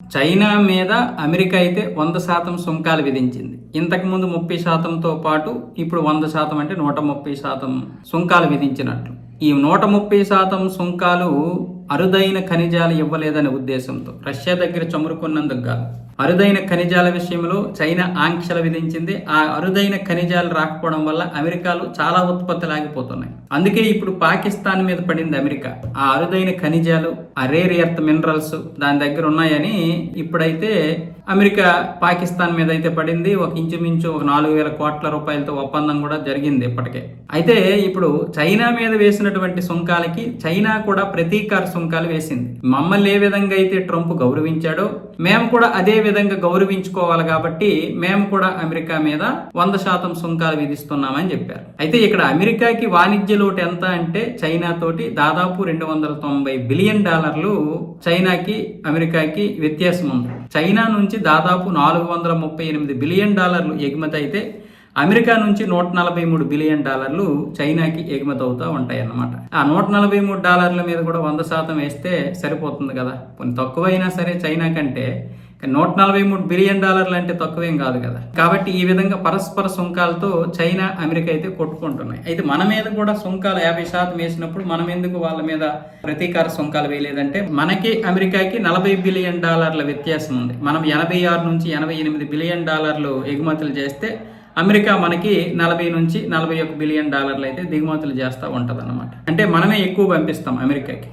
China మీద America అయితే వంద శాతం సుంకాలు విధించింది. ఇంతకుముందు ముప్పై శాతంతో పాటు ఇప్పుడు వంద శాతం అంటే నూట ముప్పై శాతం సుంకాలు విధించినట్లు. ఈ నూట ముప్పై శాతం సుంకాలు అరుదైన ఖనిజాలు ఇవ్వలేదనే ఉద్దేశంతో రష్యా దగ్గర చమురుకున్నందుకు కాదు. అరుదైన ఖనిజాల విషయంలో చైనా ఆంక్షలు విధించింది. ఆ అరుదైన ఖనిజాలు రాకపోవడం వల్ల అమెరికాలో చాలా ఉత్పత్తులు ఆగిపోతున్నాయి అందుకే ఇప్పుడు పాకిస్తాన్ మీద పడింది అమెరికా. ఆ అరుదైన ఖనిజాలు ఆ రేర్ ఎర్త్ మినరల్స్ దాని దగ్గర ఉన్నాయని ఇప్పుడైతే అమెరికా పాకిస్తాన్ మీద అయితే పడింది. ఒక ఇంచుమించు ఒక నాలుగు వేల కోట్ల రూపాయలతో ఒప్పందం కూడా జరిగింది ఇప్పటికే. అయితే ఇప్పుడు చైనా మీద వేసినటువంటి సుంకాలకి చైనా కూడా ప్రతీకార సుంకాలు వేసింది. మమ్మల్ని ఏ విధంగా అయితే ట్రంప్ గౌరవించాడో మేము కూడా అదే విధంగా గౌరవించుకోవాలి కాబట్టి మేము కూడా అమెరికా మీద వంద శాతం సుంకాలు విధిస్తున్నామని చెప్పారు. అయితే ఇక్కడ అమెరికాకి వాణిజ్య లోటు ఎంత అంటే చైనా తోటి దాదాపు రెండు వందల తొంభై బిలియన్ డాలర్లు చైనాకి అమెరికాకి వ్యత్యాసం ఉంది. చైనా నుంచి దాదాపు నాలుగు వందల ముప్పై ఎనిమిది బిలియన్ డాలర్లు ఎగుమతి అయితే అమెరికా నుంచి నూట నలభై మూడు బిలియన్ డాలర్లు చైనాకి ఎగుమతి అవుతూ ఉంటాయి అన్నమాట ఆ నూట నలభై మూడు డాలర్ల మీద కూడా వంద శాతం వేస్తే సరిపోతుంది కదా. కొన్ని తక్కువైనా సరే చైనా కంటే నూట నలభై మూడు బిలియన్ డాలర్లు అంటే తక్కువేం కాదు కదా. కాబట్టి ఈ విధంగా పరస్పర సుంకాలతో చైనా అమెరికా అయితే కొట్టుకుంటున్నాయి. అయితే మన మీద కూడా సుంకాలు యాభై శాతం వేసినప్పుడు మనం ఎందుకు వాళ్ళ మీద ప్రతీకార సుంకాలు వేయలేదంటే మనకి అమెరికాకి నలభై బిలియన్ డాలర్ల వ్యత్యాసం ఉంది. మనం ఎనభై ఆరు నుంచి ఎనభై ఎనిమిది బిలియన్ డాలర్లు ఎగుమతులు చేస్తే అమెరికా మనకి నలభై నుంచి నలభై ఒక బిలియన్ డాలర్లు అయితే దిగుమతులు చేస్తూ ఉంటుంది అంటే మనమే ఎక్కువ పంపిస్తాం అమెరికాకి.